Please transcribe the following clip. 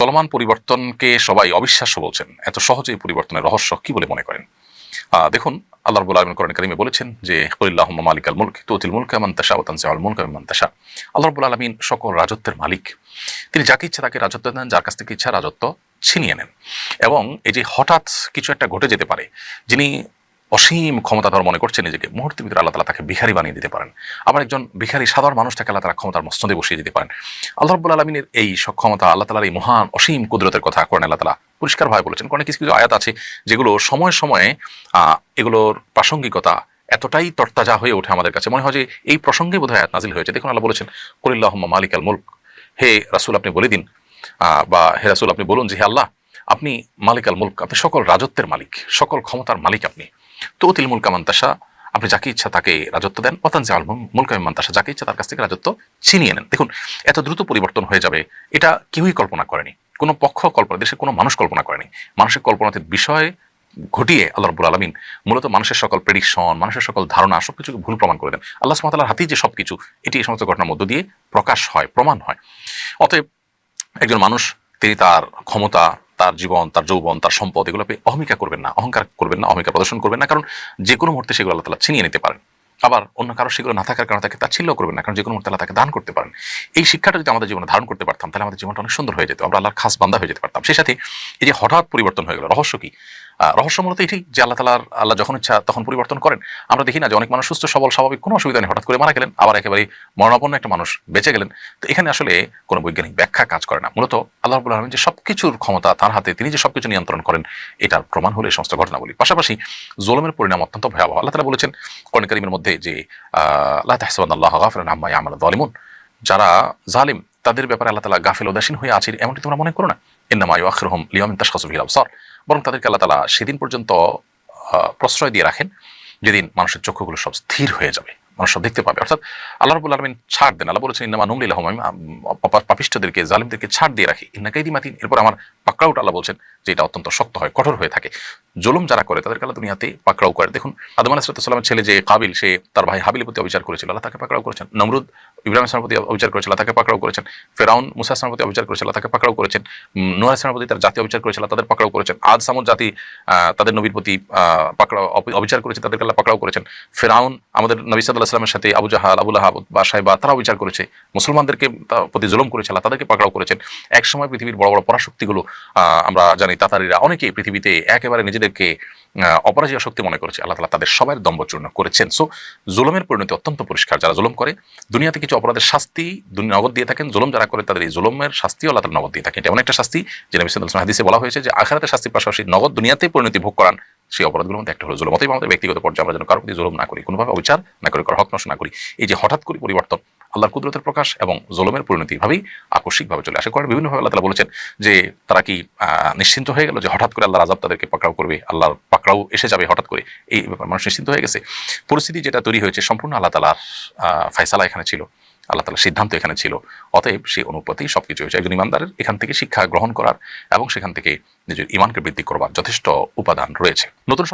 চলমান পরিবর্তনকে সবাই অবিশ্বাস্য বলছেন। এত সহজে পরিবর্তনের রহস্য কি বলে মনে করেন? দেখুন, আল্লাহ রবুল আলমিন করেন করিমে বলেছেন যে কলিল্লাহ মালিক আল মুলক, তুতিল মুলক মান তাশা ও তানসি আল মুলক মান তাশা। আল্লাহ রবুল আলমিন সকল রাজত্বের মালিক। তিনি যাকে ইচ্ছা তাকে রাজত্ব দেন, যার কাছ থেকে ইচ্ছা রাজত্ব ছিনিয়ে নেন। এবং এই যে হঠাৎ কিছু একটা ঘটে যেতে পারে, যিনি অসীম ক্ষমতাধর মনে করছেন নিজেকে। মুহূর্তের ভিতরে আল্লাহ তালা তাকে ভিখারি বানিয়ে দিতে পারেন। আবার একজন ভিখারি, সাধারণ মানুষ মানুষটাকে আল্লাহ তালা ক্ষমতার মস্তদে বসিয়ে দিতে পারেন। আল্লাহ রব্বুল আলমিনের এই সক্ষমতা আল্লাহ তালার এই মহান, অসীম কুদরতের কথা করেন আল্লাহ তালা পরিষ্কারভাবে বলেছেন। কারণ কিছু কিছু আয়াত আছে যেগুলো সময়ে সময়ে এগুলোর প্রাসঙ্গিকতা এতটাই তরতাজা হয়ে ওঠে আমাদের কাছে। মনে হয় যে এই প্রসঙ্গে বোধহয় আয়াত নাজিল হয়েছে। দেখুন, আল্লাহ বলেছেন কলিল্লাহ মালিক আল মুলক। হে রাসুল, আপনি বলে দিন বা হে রাসুল, আপনি বলুন যে, হে আল্লাহ, আপনি মালিক আল মুলক, আপনি সকল রাজত্বের মালিক, সকল ক্ষমতার মালিক আপনি। তো অতিল মুলক মান্তাসা আপনি যাকে ইচ্ছা তাকে রাজত্ব দেন। অতানজে আল মুলক মান্তাসা যাকে ইচ্ছা তার কাছ থেকে রাজত্ব ছিনিয়ে নেন। দেখুন, এত দ্রুত পরিবর্তন হয়ে যাবে, এটা কেউই কল্পনা করেনি। কোনো পক্ষ কল্পনা, দেশে কোনো মানুষ কল্পনা করেনি। মানুষের কল্পনাতে বিষয় ঘটিয়ে আল্লাহ রবুল আলমিন মূলত মানুষের সকল প্রেডিকশন মানুষের সকল ধারণা, সবকিছুকে ভুল প্রমাণ করে দেন। আল্লাহ সুমতালার হাতেই যে সবকিছু, এটি এই সমস্ত ঘটনার মধ্য দিয়ে প্রকাশ হয়, প্রমাণ হয়। অতএব একজন মানুষ, তিনি তার ক্ষমতা তার জীবন, তার যৌবন, তার সম্পদ এগুলো আপনি অহমিকা করবেন না, অহংকার করবেন না, অহমিকা প্রদর্শন করবেন না। কারণ যে কোনো মুহূর্তে সেগুলো আল্লাহ তালা ছিনিয়ে নিতে পারেন। আবার অন্য কারও সেগুলো না থাকার কারণে তাকে তাচ্ছিল্য করবেন না, কারণ যে কোনো মুহূর্তে আল্লাহ তাকে দান করতে পারেন। এই শিক্ষাটা যদি আমাদের জীবনে ধারণ করতে পারতাম, তাহলে আমাদের জীবনটা অনেক সুন্দর হয়ে যেত, আমরা আল্লাহর খাস বান্দা হয়ে যেতে পারতাম। সেই সাথে এই যে হঠাৎ পরিবর্তন হয়ে গেল, রহস্য কি? রহস্য মূলত এটি যে আল্লাহ তালার আল্লাহ যখন ইচ্ছা তখন পরিবর্তন করেন। আমরা দেখি না যে অনেক মানুষ সুস্থ, সবল, স্বাভাবিক, কোনো অসুবিধা নেই, হঠাৎ করে মারা গেলেন, আবার একেবারে মরণাপন্ন একটা মানুষ বেঁচে গেলেন। তো এখানে আসলে কোনো বৈজ্ঞানিক ব্যাখ্যা কাজ করে না। মূলত আল্লাহ রাব্বুল আলমিন যে সবকিছুর ক্ষমতা তার হাতে, তিনি যে সবকিছু নিয়ন্ত্রণ করেন, এটার প্রমাণ হলো এই সমস্ত ঘটনাগুলি পাশাপাশি জোলমের পরিণাম অত্যন্ত ভয়াবহ। আল্লাহ তালা বলেছেন, কোরআন কারিমের মধ্যে যে আল্লাহ তাহসাবান আল্লাহ গাফিরান আম্মা ইয়ামাল যালিমুন। যারা জালিম, তাদের ব্যাপারে আল্লাহ তালা গাফিল উদাসীন হয়ে আছে এমনটি তোমরা মনে করো না। ইন্নামা ইউআখিরুহুম লিয়াউমিন তাশখাসু ফিহিল আবসার। বরং তাদেরকে আল্লাহ তালা সেদিন পর্যন্ত প্রশ্রয় দিয়ে রাখেন, যেদিন মানুষের চক্ষুগুলো সব স্থির হয়ে যাবে, মানুষ সব দেখতে পাবে। অর্থাৎ আল্লাহ রবুল আলমিন ছাড় দেন। আল্লাহ বলেছেন, ইন্নামা নুমলিল আমি পাপিষ্টদেরকে জালিমদেরকে ছাড় দিয়ে রাখি। ইন্নাকাইদি মাতিন এরপর আমার পাকড়াউট আল্লাহ বলছেন যে এটা অত্যন্ত শক্ত হয়, কঠোর হয়ে থাকে। জুলুম যারা করে তাদেরকে আল্লাহ দুনিয়াতে পাকড়াও করে। দেখুন, আদম আলাহিসাল্লামের ছেলে যে কাবিল, সে তার ভাই হাবিলের প্রতি অবিচার করেছিল, আল্লাহ তাকে পাকড়াও করেছেন। নমরুদ ইব্রাহিম ইসলামের প্রতি অবিচার করেছিল তাকে পাকড়াও করেছেন। ফেরাউন মুসা প্রতি অবিচার করেছিল তাকে পাকড়াও করেছেন। নোয়া ইসলামের প্রতি তার জাতি অবিচার করেছিল তাদের পাকড়াও করেছেন। আজ সামুদ জাতি তাদের নবীর প্রতি পাকড়াও অবিচার করেছে তাদেরকে আল্লাহ পাকড়াও করেছেন। ফেরাউন, আমাদের নবী সাল্লাহ ইসলামের সাথে আবু জাহাল আবুল আহাব বা সাহেবা তারা বিচার করেছে। মুসলমানদেরকে প্রতি জুলুম করেছে, আল্লাহ তাদেরকে পাকড়াও করেছেন। এক সময় পৃথিবীর বড় বড় পরাশক্তিগুলো আমরা জানি তাতারিরা অনেকেই পৃথিবীতে একেবারে নিজেদেরকে অপরাজয় শক্তি মনে করেছে। আল্লাহ তালা তাদের সবাই দম্বচূর্ণ করেছেন। সো জুলুমের পরিণতি অত্যন্ত পরিষ্কার। যারা জুলুম করে, দুনিয়াতে কিছু অপরাধের শাস্তি নগদ দিয়ে থাকেন। জুলুম যারা করে, তাদের এই জুলুমের শাস্তিও আল্লাহ তালা নগদ দিয়ে থাকেন। এটা এমন একটা শাস্তি যে নবী সাল্লাল্লাহু হাদিসে বলা হয়েছে যে, আখেরাতের শাস্তির পাশাপাশি নগদ দুনিয়াতে পরিণতি ভোগ করান। সেই অপরাধগুলোর মধ্যে একটা হলো জুলুম। অতএব আমাদের ব্যক্তিগত পর্যায়ে আমরা যেন কারোর প্রতি জুলুম না করি, কোনোভাবে অবিচার না করি, কারও হক নষ্ট না করি। এই যে হঠাৎ করে পরিবর্তন আল্লাহর কুদরতের প্রকাশ এবং জুলুমের পরিণতি ভাবেই আকস্মিকভাবে চলে আসে। করেন বিভিন্নভাবে আল্লাহ তালা বলেছেন যে, তারা কি নিশ্চিন্ত হয়ে গেল যে, হঠাৎ করে আল্লাহর আজাব তাদেরকে পাকড়াও করবে? আল্লাহর পাকড়াও এসে যাবে হঠাৎ করে? এই ব্যাপার মানুষ নিশ্চিন্ত হয়ে গেছে। পরিস্থিতি যেটা তৈরি হয়েছে, সম্পূর্ণ আল্লাহ তালার ফয়সালা এখানে ছিল। আল্লাহ তালার সিদ্ধান্ত এখানে ছিল। অতএব সেই অনুপাতেই সবকিছু হয়েছে। একজন ইমানদারের এখান থেকে শিক্ষা গ্রহণ করার এবং সেখান থেকে নিজের ইমানকে বৃদ্ধি করবার যথেষ্ট উপাদান রয়েছে। নতুন